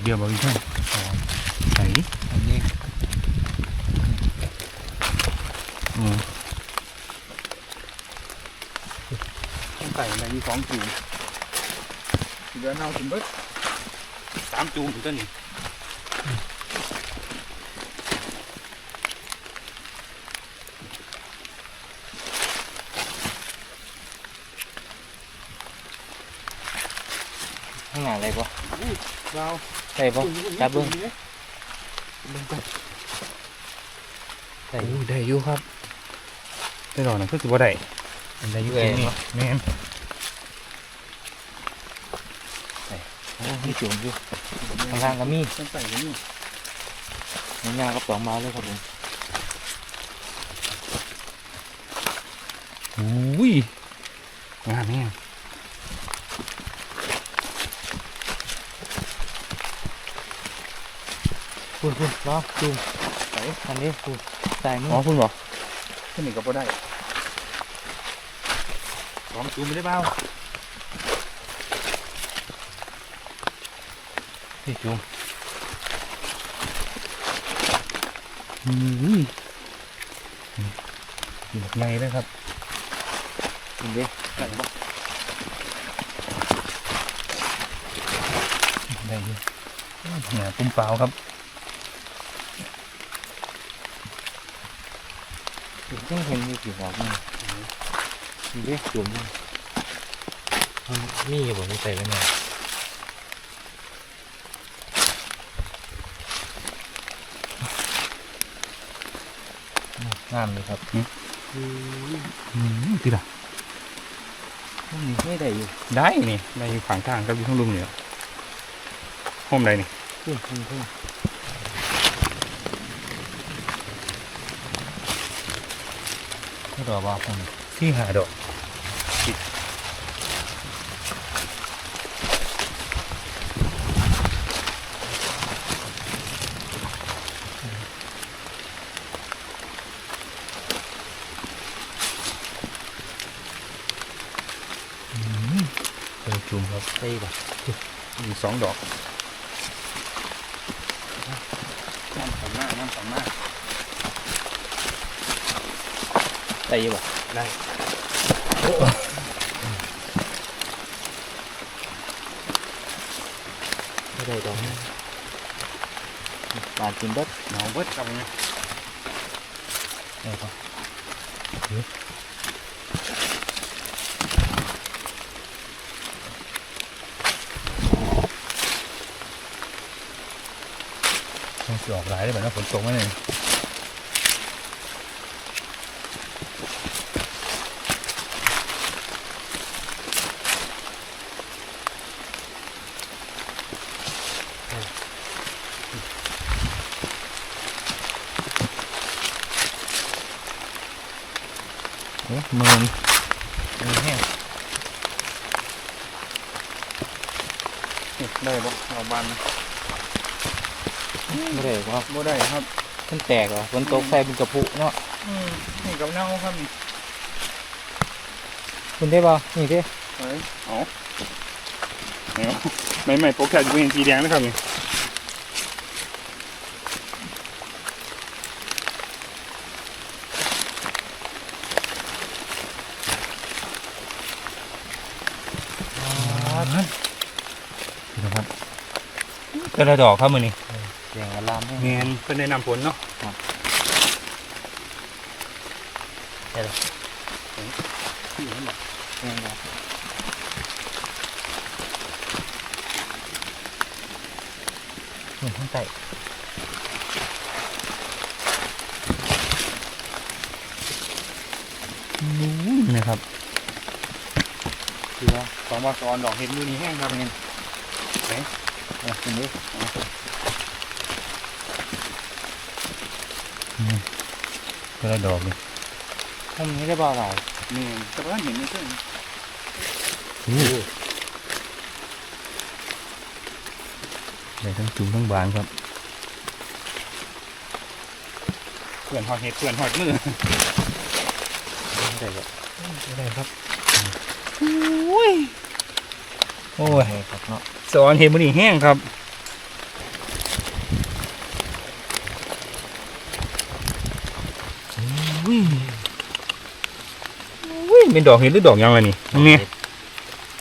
อกเดียวบอกอีกท่านสองใส่อันนี้อืมต้องใส่ในมีสองจูงเดือนเอาถึงเบิดสามจูงต้นนี้ข้างหน้า อะไรบ่เราใส่บ่จับเบิ่งเบิ่งก่อนใส่โอ้ยได้อยู่ครับได้ดอกนั่นคือสิบ่ได้ได้อยู่เอเองนี่เนาะแม่นโอ้มีจุ่มอยู่ข้างล่างก็มีต้องใส่ไว้นี่มีงากับสองมาเลยครับผมอุ้ยงามแม่ง คุณคุณรอจุ่มใส่อันนี้คุณใส่มืออ๋อคุณบอกขึ้นนี่ก็บ่ได้สองจูงไม่ได้เปล่านี่จุ่มอุ้ยอยู่ไงเลยครับกินดิใส่บ่ได้อยู่เนี่ยปุ่มเปล่าครับ ต้องเห็นมีกี่ดอกนี่กินดิจุ่มนี่มันมีอยู่บ่มีใส่ไว้เนี่ยงามเลยครับอืมที่ละมันมีไม่ได้อยู่ได้นี่ได้อยู่ขางทางครับอยู่ข้างลุมเนี่ยห้องใดนี่ขึ้นขึ้นขึ้นไม่ รอว่าผมที่หาดอกเออจุ่มครับใส่บ่มีสองดอกน้ำสำหน้าน้ำสำหน้า ใส่บ่ได้ไม่ได้ดอกนี่ปาดกินเบิดหนาวเบิดกับเนี่ยได้ปะมันสิออกหลายได้แบบนั้นฝนตกไหมเนี่ย โอ้มือมือแห้ง ได้บ่เอาบานไม่ได้ว่าบ่ได้ครับมันแตกเหรอฝนตกใส่เป็นกระพุเนาะอืมนี่กับเน่าครับนี่คุณได้ป่ะนี่ดิเฮ้ยเอาไม่เอาไม่ไม่ปกแค่จะเป็นสีแดงนะครับนี่นี่นะ ครับกระดอกครับมือนี่แดงอลามแห้งเนียนเป็นในนำผลเนาะที่นั่นบ่แห้งนะเหมือนข้างใต้นี่นะครับคือว่าสองมาซ้อนดอกเห็ดมือนี้แห้งครับนี่ เออคุณดิกระดอกนี่ทำนี้ได้ป่ะหลายนี่แต่ว่าเห็นนี่เพิ่งได้ทั้งจุ่มทั้งบานครับเพื่อนหอดเห็ดเพื่อนหอดมือได้แบบได้ครับ โอ้ยครับเนาะสอนเห็นมันนี่แห้งครับอุ้ยอุ้ยเป็นดอกเห็ดหรือดอกยังไงนี่นี่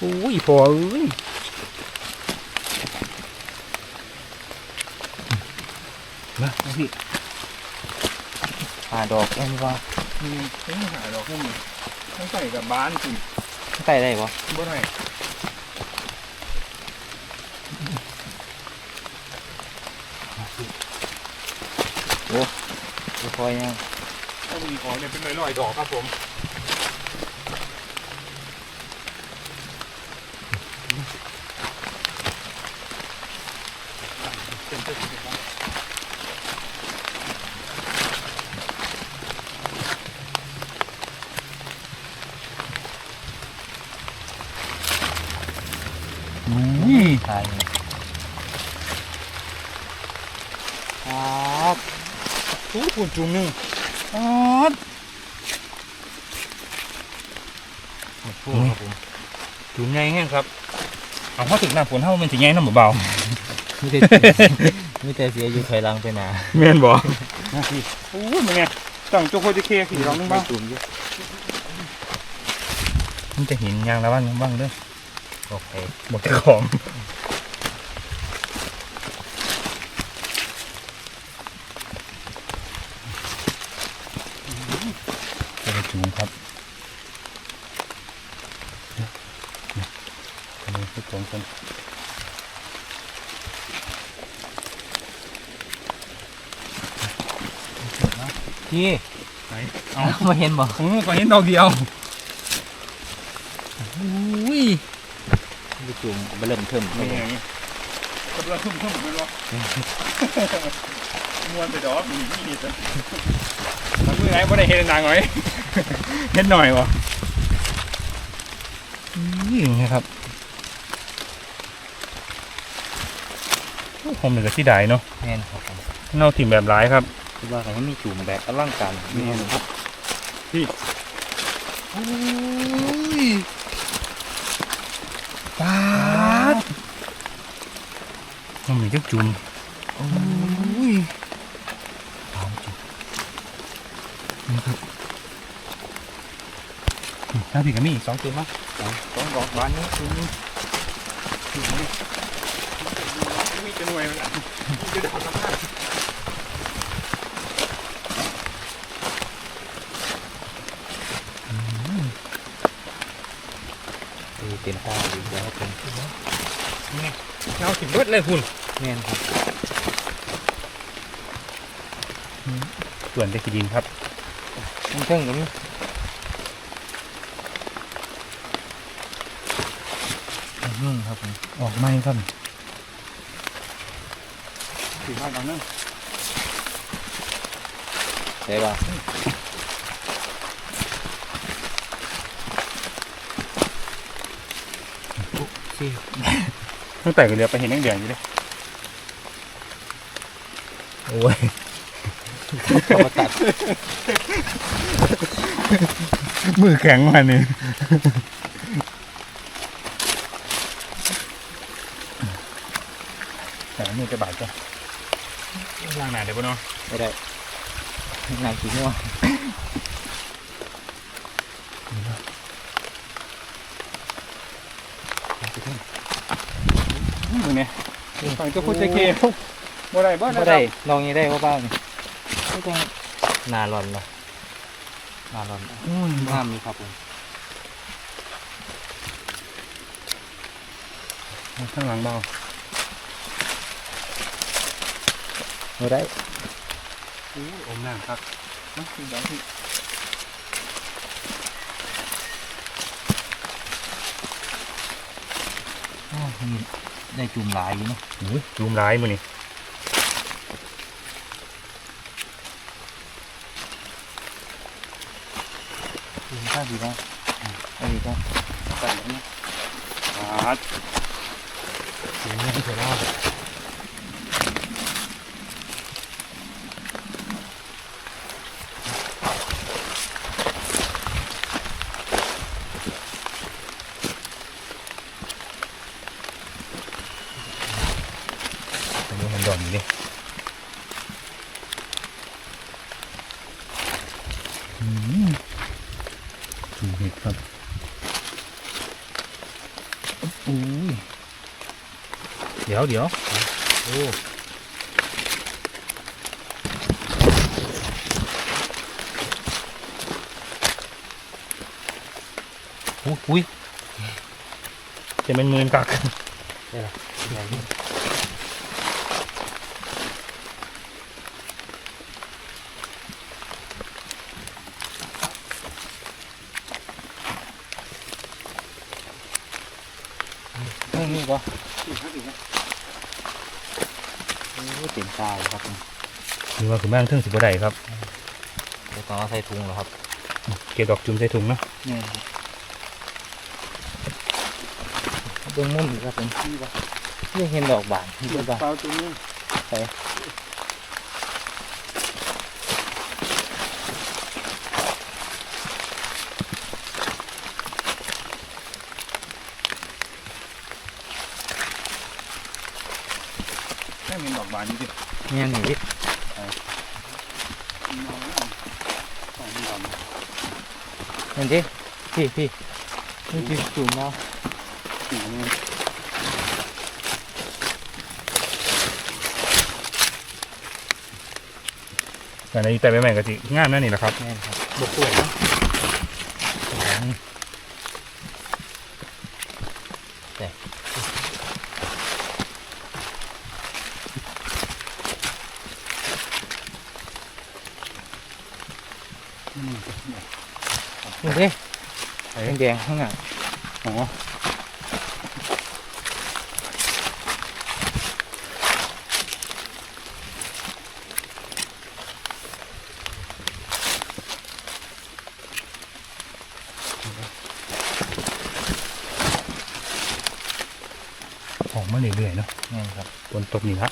อุ้ยพออุ้ยมาพี่หาดอกเอ็มว่ามีหาดอกพวกนี้ต้องใส่กับบ้านสิใส่ได้ปะไม่ได้ ไม่ค่อยยังถ้ามีของเนี่ยเป็นร้อยๆดอกครับผมอุ้ยทายนี่ครับโอู้ปุ่นจุ่มหนึ่งอ๋อพูดครับผมจุ่มใหญ่แห้งครับเอาพอถึงหน้าฝนเท่ามันสิใหญ่น้ำเบาไม่ได้ไม่แต่เสียอยู่ถอยหลังไปหนาๆแม่นบ่นะพี่โอ้ยมันไงต้องโจโคจิเคขี่ลองนึงบ้างจุ่มอยู่มันจะเห็นยางล้วบ้างบ้างเด้อโอเคบอกเจ้าของ สูงครับอันนี้คือตรงกันพี่ไหนเอามาเห็นบ่ผมก็เห็นดอกเดียวอุ้ยไปจุ่มไปเริ่มเทิมนี่ไงกำลังทุ่มทุ่มๆไปรอมวนไปดอกนี่นี่จ้ะทำมือไหนบ่ได้เห็นนางหน่อย เห็นหน่อยวะนี่นะครับผมเหนือที่ใดเนาะแม่นครับผมเน่าถิ่มแบบร้ายครับคิดว่าเขามีจุ่มแบบอลังการนี่ครับพี่โอ้ยปาดมันมีจักจุ่มโอ้ยตามจุ่มนะครับ นี่หน้าพี่ก็มีอีกสองจุ่มมั้งต้องดอกบานนี้จุ่มมีจะหน่วยมันอะมีจะดอกกับผ้าดีเป็นตาดีแล้วครับผมเน่าถิ่มเบิดเลยคุณแม่นครับส่วนจะกินดินครับมันเทิงกับนี่ นุ่งครับผมออกไม้ครับถือผ้ากันนึงใช่ป่ะตั้งแต่ก็เรือไปเห็นแดงๆอยู่เลยโอ้ยเขามาตัดมือแข็งมานี่แต่มือ จะบาดจ้ะล่างหนาเดี๋ยวปะเนาะไม่ได้นายขี้ง่วงมือเนี่ยฝั่งเจ้าคุณใจเคบ่ได้บ่ไม่ได้ได้ลองนี้ได้ว่าบ้างนี่ไม่ต้องหนาหลอนละหนาหลอนโอ้ยห้ามมีครับผมข้างหลังเบา ไม่ได้อู้อมน้ำครับนะถือดอกที่โอ้มีได้จุ่มหลายอยู่เนาะอุ้ยรูมร้ายมือนี่จุ่มข้าวดีบ้างเอาดีบ้างใส่แล้วเนี่ยบาดจุ่มเนี่ยเสร็จแล้ว อันนี้มันดอกอยู่ดิ อืมจุ่มเห็ดครับอุ้ยเดี๋ ยวเดี๋ยวโอ้อุ้ยอุ้ยจะเป็นมือกักใหญ่นี่ เรื่องนี้ก็ โอ้เต็มตาเลยครับผมคือว่าคือแม่งเทิงสิบได้ครับเดี๋ยวต้องเอาใส่ถุงแล้วครับ เก็บดอกจุ่มใส่ถุงเนาะนี่เบื้องมุมอีกครับผมนี่เห็นดอกบานนี่เดี๋ยวบานเปล่าตัวนี้ใส่ แค่มีดอกบานนี่ดิ เนี่ยหนีน้อยอะสองดอกเห็นดิพี่พี่นี่คือจุ่มแล้วสีนี้แต่ในแต่ใหม่ๆก็สิงามนั่นนี่แหละครับแน่นครับบกสวยเนาะ นี่ดิแดงๆข้างหน้าอ๋อออกมาเรื่อยๆเนาะแน่นครับฝนตกนี่ละ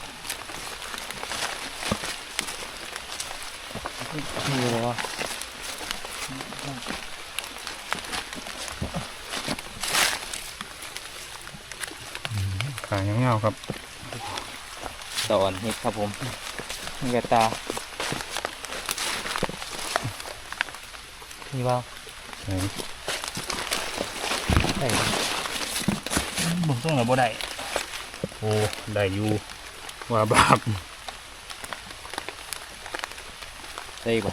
นี่บอกว่า ขายเงาๆครับตอนเห็ดครับผมนี่กระตานี่ว่าไหนใส่บ่ต้องหรอบ่ได้โอ้ได้อยู่ว่าบาปใส่บ่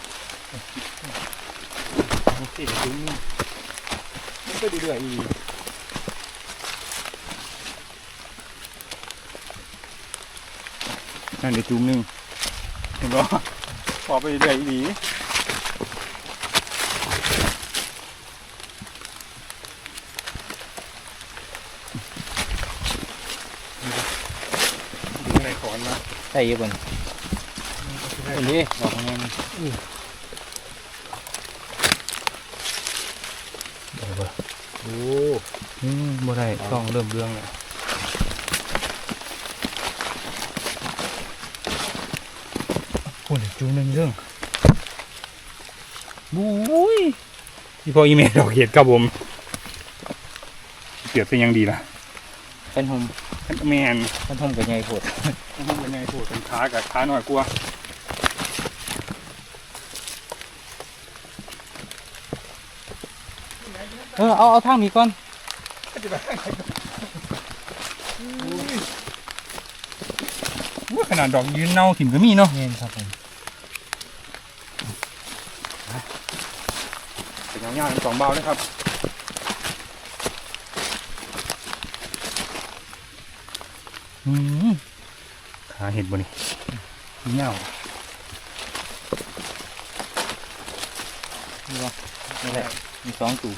โอเคเดี๋ยวดูนี่มันก็ดีด้วยอีนั่นเดี๋ยวจุ่มหนึ่งเห็นปะพอไปเรื่อยๆอีหลีดูอะไรขอนนะใส่เยอะบนอันนี้ดอกแน่น ได้ บ่โอ้อืมบ่ได้ต้องเริ่มเรื่องแล้วโอ้ยจูงหนึ่งเรื่องบุ้ยพี่พ่ออีเมลดอกเห็ดครับผมเปรียบเป็นยังดีล่ะเป็นหมแมนเป็นหมกับใหญ่โพดมันเป็นไงพูดเป็นขากับขาหน่อยกลัว เออเอาเอาทางนี้ก่อนว่าขนาดดอกยืนเน่าถิ่มก็มีเนาะแน่นครับผมเป็นยาวๆเป็นสองเบาเลยครับอืมขาเห็ดบ่นี่เน่านี่ว่านี่แหละมีสองตู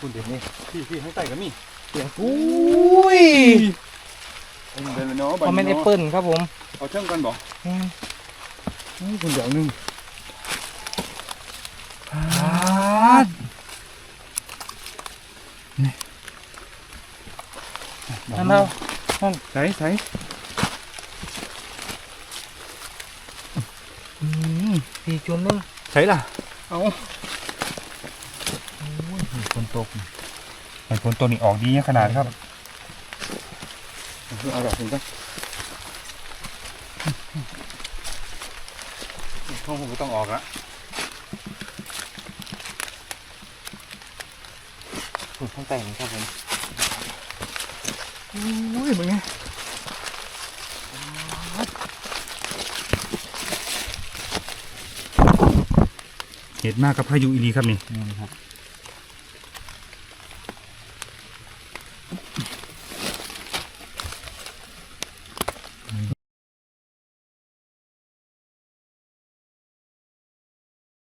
คุณ เดี๋ยวนี้พี่พี่ให้ใส่ก็มีเสียงอุ้ยเดินไปเนาะมันเป็นแอปเปิ้ลครับผมเอาเชื่อมกันบ่แม่นคุณเดี๋ยวนึงนั่นเราใส่ใส่อืมพี่จุ่มนึงใช่ล่ะเอาโอ้ยมีคนตก เห็นผลตัวนี้ออกดีขนาดครับเอาแบบนี้ก็ห้องผมก็ต้องออกละฝุ่นข้างใต้นะครับผมโอ้ยมึงไงเห็ดมากกับพายุอีรีครับนี่นี่ครับ